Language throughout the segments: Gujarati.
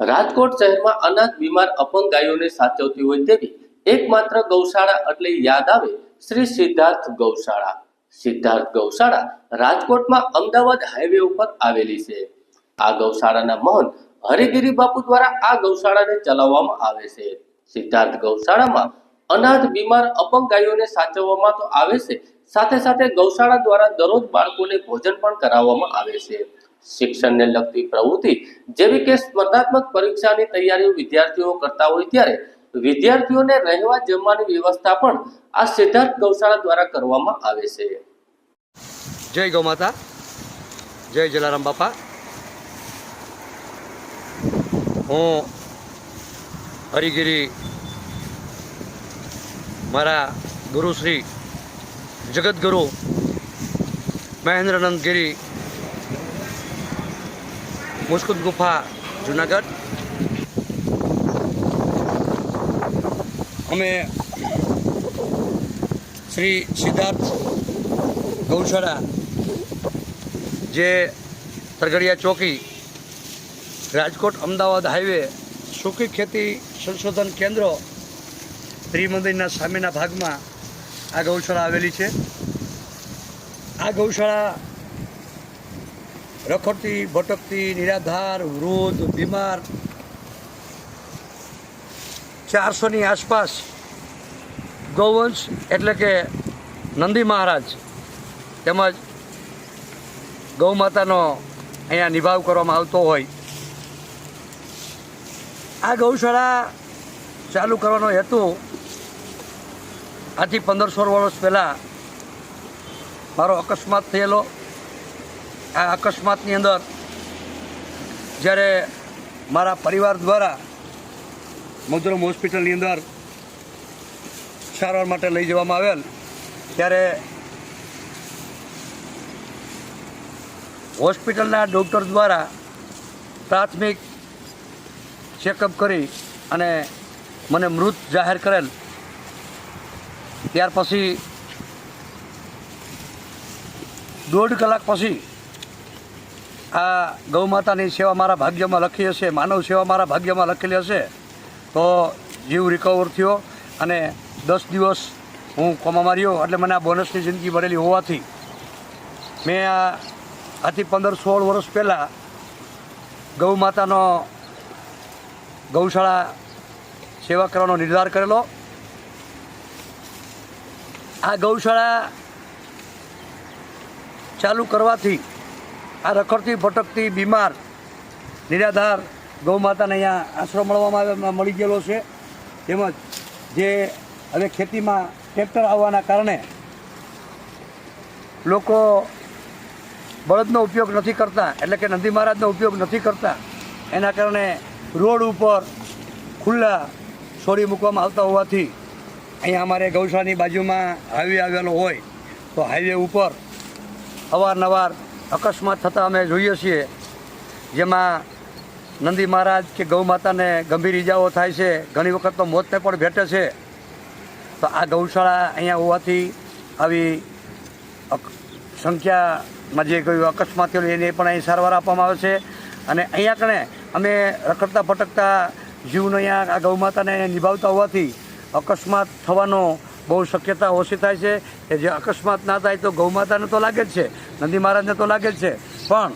રાજકોટ શહેરમાં અનાથ બીમાર અપંગ ગાયોને સાચવતી હોય તેવી એકમાત્ર ગૌશાળા એટલે યાદ આવે શ્રી સિદ્ધાર્થ ગૌશાળા. સિદ્ધાર્થ ગૌશાળા રાજકોટમાં અમદાવાદ હાઈવે ઉપર આવેલી છે. આ ગૌશાળાના મહંત હરિગીરી બાપુ દ્વારા આ ગૌશાળાને ચલાવવામાં આવે છે. સિદ્ધાર્થ ગૌશાળામાં અનાથ બીમાર અપંગ ગાયોને સાચવવામાં તો આવે છે. સાથે સાથે ગૌશાળા દ્વારા દરરોજ બાળકોને ભોજન પણ કરાવવામાં આવે છે. શિક્ષણને લગતી પ્રવૃત્તિ જેવી કે સ્પર્ધાત્મક પરીક્ષાની તૈયારીઓ વિદ્યાર્થીઓ કરતા હોય ત્યારે વિદ્યાર્થીઓને રહેવા જમવાની વ્યવસ્થા પણ આ સિદ્ધાર્થ ગૌશાળા દ્વારા કરવામાં આવે છે. જય ગૌ માતા. જય જલારામ બાપા. હું હરિગીરી મારા ગુરુશ્રી જગદગુરુ મહેન્દ્રનંદ ગિરી મુસ્કુદ ગુફા, જુનાગઢ. અમે શ્રી સિદ્ધાર્થ ગૌશાળા જે તરગડિયા ચોકી, રાજકોટ અમદાવાદ હાઈવે સુખી ખેતી સંશોધન કેન્દ્ર, ત્રિમંદિરના સામેના ભાગમાં આ ગૌશાળા આવેલી છે. આ ગૌશાળા રખડતી, ભટકતી, નિરાધાર, વૃદ્ધ, બીમાર. ચારસોની આસપાસ ગૌવંશ એટલે કે નંદી મહારાજ તેમજ ગૌમાતાનો અહીંયા નિભાવ કરવામાં આવતો હોય. આ ગૌશાળા ચાલુ કરવાનો હેતુ આથી પંદર સોળ વર્ષ પહેલાં મારો અકસ્માત થયેલો. આ અકસ્માતની અંદર જ્યારે મારા પરિવાર દ્વારા મધુરમ હોસ્પિટલની અંદર સારવાર માટે લઈ જવામાં આવેલ, ત્યારે હોસ્પિટલના ડૉક્ટર દ્વારા પ્રાથમિક ચેકઅપ કરી અને મને મૃત જાહેર કરેલ. ત્યાર પછી દોઢ કલાક પછી આ ગૌ માતાની સેવા મારા ભાગ્યમાં લખી હશે, માનવ સેવા મારા ભાગ્યમાં લખેલી હશે, તો જીવ રિકવર થયો અને દસ દિવસ હું કોમામાં રહ્યો એટલે મને આ બોનસની જિંદગી મળેલી હોવાથી. મેં આ આથી પંદર સોળ વર્ષ પહેલાં ગૌ માતાનો ગૌશાળા સેવા કરવાનો નિર્ધાર કરેલો. આ ગૌશાળા ચાલુ કરવાથી આ રખડતી, ભટકતી બીમાર, નિરાધાર ગૌ માતાને અહીંયા આશરો મળવામાં આવે મળી ગયેલો છે. તેમજ જે હવે ખેતીમાં ટ્રેક્ટર આવવાના કારણે લોકો બળદનો ઉપયોગ નથી કરતા, એટલે કે નંદી મહારાજનો ઉપયોગ નથી કરતા. એના કારણે રોડ ઉપર ખુલ્લા છોડી મૂકવામાં આવતા હોવાથી અહીંયા અમારે ગૌશાળાની બાજુમાં હાઈવે આવેલો હોય, તો હાઈવે ઉપર અવારનવાર અકસ્માત થતાં અમે જોઈએ છીએ, જેમાં નંદી મહારાજ કે ગૌ માતાને ગંભીર ઇજાઓ થાય છે, ઘણી વખત તો મોતને પણ ભેટે છે. તો આ ગૌશાળા અહીંયા હોવાથી આવી સંખ્યામાં જે કોઈ અકસ્માત થયેલો એને પણ અહીં સારવાર આપવામાં આવે છે. અને અહીંયા કણે અમે રખડતા ભટકતા જીવને અહીંયા આ ગૌ માતાને નિભાવતા હોવાથી અકસ્માત થવાનો બહુ શક્યતા ઓછી થાય છે કે જે અકસ્માત ના થાય તો ગૌ માતાને તો લાગે જ છે, નંદી મહારાજને તો લાગે જ છે. પણ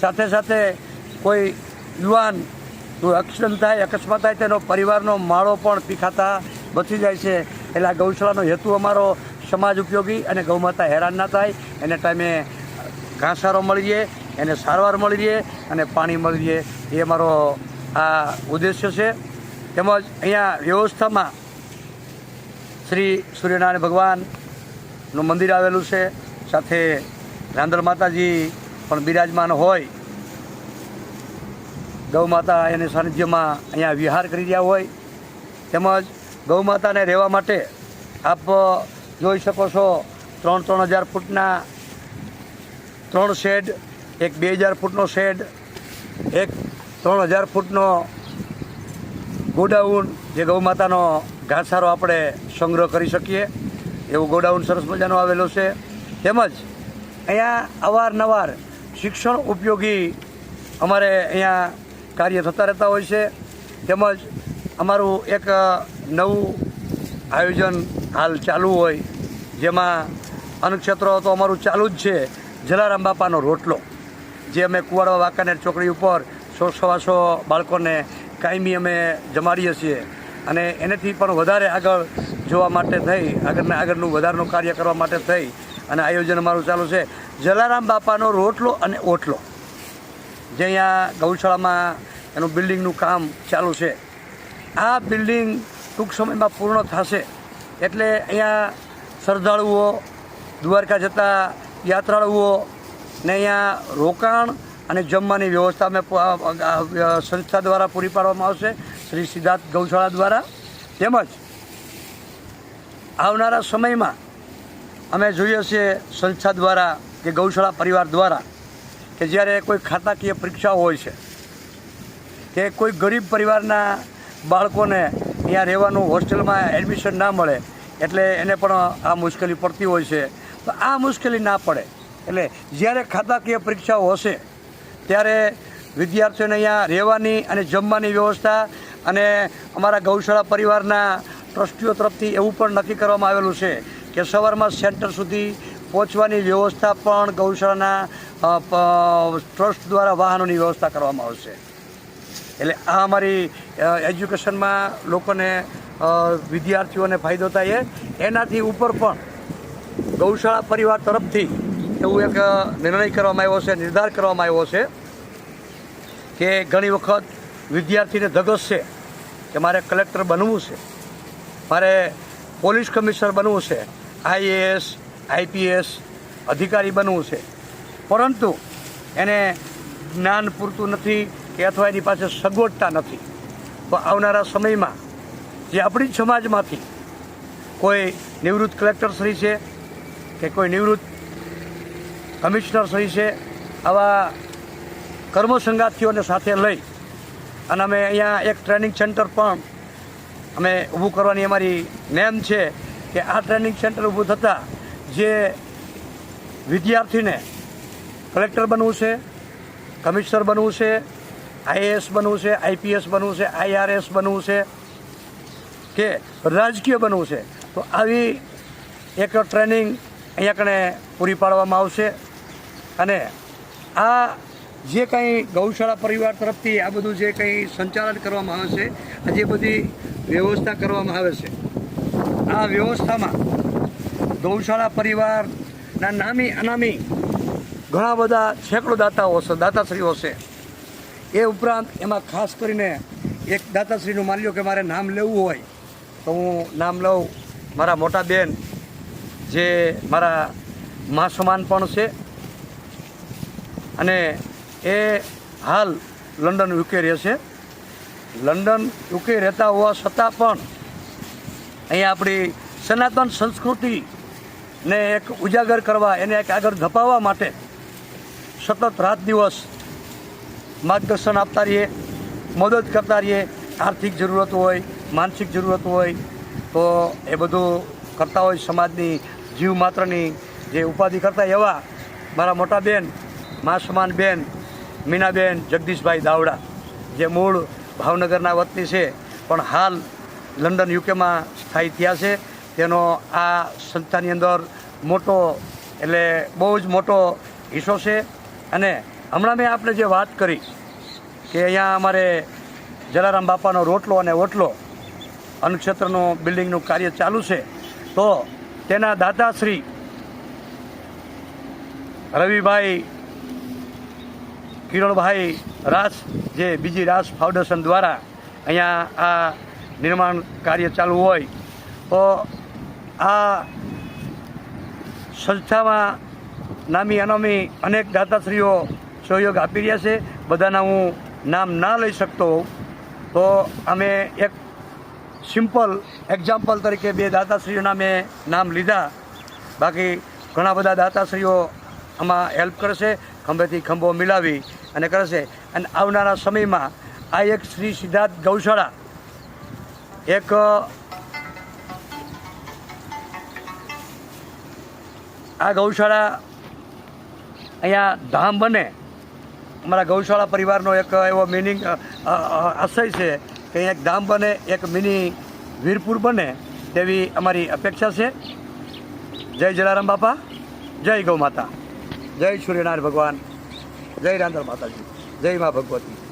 સાથે સાથે કોઈ યુવાન એક્સિડન્ટ થાય, અકસ્માત થાય તેનો પરિવારનો માળો પણ પીખાતા બચી જાય છે. એટલે આ ગૌશાળાનો હેતુ અમારો સમાજ ઉપયોગી અને ગૌમાતા હેરાન ના થાય. એને ટાઈમે ઘાસારો મળી રહે એને સારવાર મળી રહે અને પાણી મળી રહે એ અમારો આ ઉદ્દેશ્ય છે. તેમજ અહીંયા વ્યવસ્થામાં શ્રી સૂર્યનારાયણ ભગવાનનું મંદિર આવેલું છે. સાથે રાંદલ માતાજી પણ બિરાજમાન હોય. ગૌ માતા એની સાનિધ્યમાં અહીંયા વિહાર કરી રહ્યા હોય. તેમજ ગૌ માતાને રહેવા માટે આપ જોઈ શકો છો ત્રણ ત્રણ હજાર ફૂટના ત્રણ શેડ, એક બે હજાર ફૂટનો શેડ, એક ત્રણ હજાર ફૂટનો ગોડાઉન જે ગૌ માતાનો ઘાસારો આપણે સંગ્રહ કરી શકીએ, એવું ગોડાઉન સરસ મજાનું આવેલું છે. તેમજ અહીંયા અવારનવાર શિક્ષણ ઉપયોગી અમારે અહીંયા કાર્ય થતા રહેતા હોય છે. તેમજ અમારું એક નવું આયોજન હાલ ચાલુ હોય, જેમાં અન્નક્ષેત્ર તો અમારું ચાલુ જ છે, જલારામ બાપાનો રોટલો, જે અમે કુવાડવા વાંકાનેર ચોકડી ઉપર સો સવાસો બાળકોને કાયમી અમે જમાડીએ છીએ. અને એનાથી પણ વધારે આગળ જોવા માટે થઈ, આગળને આગળનું વધારનું કાર્ય કરવા માટે થઈ. અને આયોજન અમારું ચાલુ છે. જલારામ બાપાનો રોટલો અને ઓટલો. જે અહીંયા ગૌશાળામાં એનું બિલ્ડિંગનું કામ ચાલુ છે. આ બિલ્ડિંગ ટૂંક સમયમાં પૂર્ણ થશે. એટલે અહીંયા શ્રદ્ધાળુઓ, દ્વારકા જતા યાત્રાળુઓ ને અહીંયા રોકાણ અને જમવાની વ્યવસ્થા અમે સંસ્થા દ્વારા પૂરી પાડવામાં આવશે, શ્રી સિદ્ધાર્થ ગૌશાળા દ્વારા. તેમજ આવનારા સમયમાં અમે જોઈએ છીએ સંસ્થા દ્વારા કે ગૌશાળા પરિવાર દ્વારા કે જ્યારે કોઈ ખાતાકીય પરીક્ષાઓ હોય છે, કે કોઈ ગરીબ પરિવારના બાળકોને ત્યાં રહેવાનું હોસ્ટેલમાં એડમિશન ના મળે, એટલે એને પણ આ મુશ્કેલી પડતી હોય છે. તો આ મુશ્કેલી ના પડે. એટલે જ્યારે ખાતાકીય પરીક્ષાઓ હશે ત્યારે વિદ્યાર્થીઓને અહીંયા રહેવાની અને જમવાની વ્યવસ્થા અને અમારા ગૌશાળા પરિવારના ટ્રસ્ટીઓ તરફથી એવું પણ નક્કી કરવામાં આવેલું છે કે સવારમાં સેન્ટર સુધી પહોંચવાની વ્યવસ્થા પણ ગૌશાળાના ટ્રસ્ટ દ્વારા વાહનોની વ્યવસ્થા કરવામાં આવશે. એટલે આ અમારી એજ્યુકેશનમાં લોકોને વિદ્યાર્થીઓને ફાયદો થાય એનાથી ઉપર પણ ગૌશાળા પરિવાર તરફથી એવું એક નિર્ણય કરવામાં આવ્યો છે, નિર્ધાર કરવામાં આવ્યો છે કે ઘણી વખત વિદ્યાર્થીને ધગસ છે કે મારે કલેક્ટર બનવું છે, મારે પોલીસ કમિશનર બનવું છે, આઈએએસ, આઈપીએસ અધિકારી બનવું છે. પરંતુ એને જ્ઞાન પૂરતું નથી કે અથવા એની પાસે સગવડતા નથી. તો આવનારા સમયમાં જે આપણી સમાજમાંથી કોઈ નિવૃત્ત કલેક્ટર શ્રી છે કે કોઈ નિવૃત્ત કમિશનર સહી છે, આવા કર્મસંગાથીઓને સાથે લઈ અને અમે અહીંયા એક ટ્રેનિંગ સેન્ટર પણ અમે ઊભું કરવાની અમારી નેમ છે કે આ ટ્રેનિંગ સેન્ટર ઊભું થતાં જે વિદ્યાર્થીને કલેક્ટર બનવું છે, કમિશનર બનવું છે, આઈએએસ બનવું છે, આઈપીએસ બનવું છે, આઈઆરએસ બનવું છે કે રાજકીય બનવું છે, તો આવી એક ટ્રેનિંગ અહીંયા કણે પૂરી પાડવામાં આવશે. અને આ જે કંઈ ગૌશાળા પરિવાર તરફથી આ બધું જે કંઈ સંચાલન કરવામાં આવે છે, આ જે બધી વ્યવસ્થા કરવામાં આવે છે, આ વ્યવસ્થામાં ગૌશાળા પરિવારના નામી અનામી ઘણા બધા સેંકડો દાતાઓ છે દાતાશ્રીઓ છે એ ઉપરાંત એમાં ખાસ કરીને એક દાતાશ્રીનું માની લો કે મારે નામ લેવું હોય, તો હું નામ લઉં. મારા મોટા બેન, જે મારા મા સમાન પણ છે અને એ હાલ લંડન યુકે રહે છે. લંડન યુકે રહેતા હોવા છતાં પણ અહીંયા આપણી સનાતન સંસ્કૃતિને એક ઉજાગર કરવા, એને એક આગળ ધપાવવા માટે સતત રાત દિવસ માર્ગદર્શન આપતા રહીએ, મદદ કરતા રહીએ. આર્થિક જરૂરત હોય, માનસિક જરૂરત હોય, તો એ બધું કરતા હોય સમાજની જીવ માત્રની જે ઉપાધિ કરતા એવા મારા મોટા બેન મા સમાન બેન, મીનાબેન, જગદીશભાઈ દાવડા, જે મૂળ ભાવનગરના વતની છે, પણ હાલ લંડન યુકેમાં સ્થાયી થયા છે. તેનો આ સંસ્થાની અંદર મોટો, એટલે બહુ જ મોટો હિસ્સો છે. અને હમણાં મેં આપણે જે વાત કરી કે અહીંયા અમારે જલારામ બાપાનો રોટલો અને ઓટલો અનુક્ષેત્રનું બિલ્ડિંગનું કાર્ય ચાલુ છે, તો તેના દાદાશ્રી રવિભાઈ કિરણભાઈ રાસ જે બીજી રાસ ફાઉન્ડેશન દ્વારા અહીંયા આ નિર્માણ કાર્ય ચાલુ હોય, તો આ સંસ્થામાં નામી અનામી અનેક દાતાશ્રીઓ સહયોગ આપી રહ્યા છે. બધાના હું નામ ના લઈ શકતો હોઉં. તો અમે એક સિમ્પલ એક્ઝામ્પલ તરીકે બે દાતાશ્રીઓના મેં નામ લીધા. બાકી ઘણા બધા દાતાશ્રીઓ આમાં હેલ્પ કરશે. ખંભેથી ખંભો મિલાવી અને કરશે અને આવનારા સમયમાં આ એક શ્રી સિદ્ધાર્થ ગૌશાળા, એક, આ ગૌશાળા અહીંયા ધામ બને. અમારા ગૌશાળા પરિવારનો એક એવો મિનિંગ આશય છે કે એક ધામ બને, એક મિની વીરપુર બને તેવી અમારી અપેક્ષા છે. જય જલારામ બાપા, જય ગૌ માતા. જય સૂર્યનારાયણ ભગવાન જય રાંધણ માતાજી જય મા ભગવતી.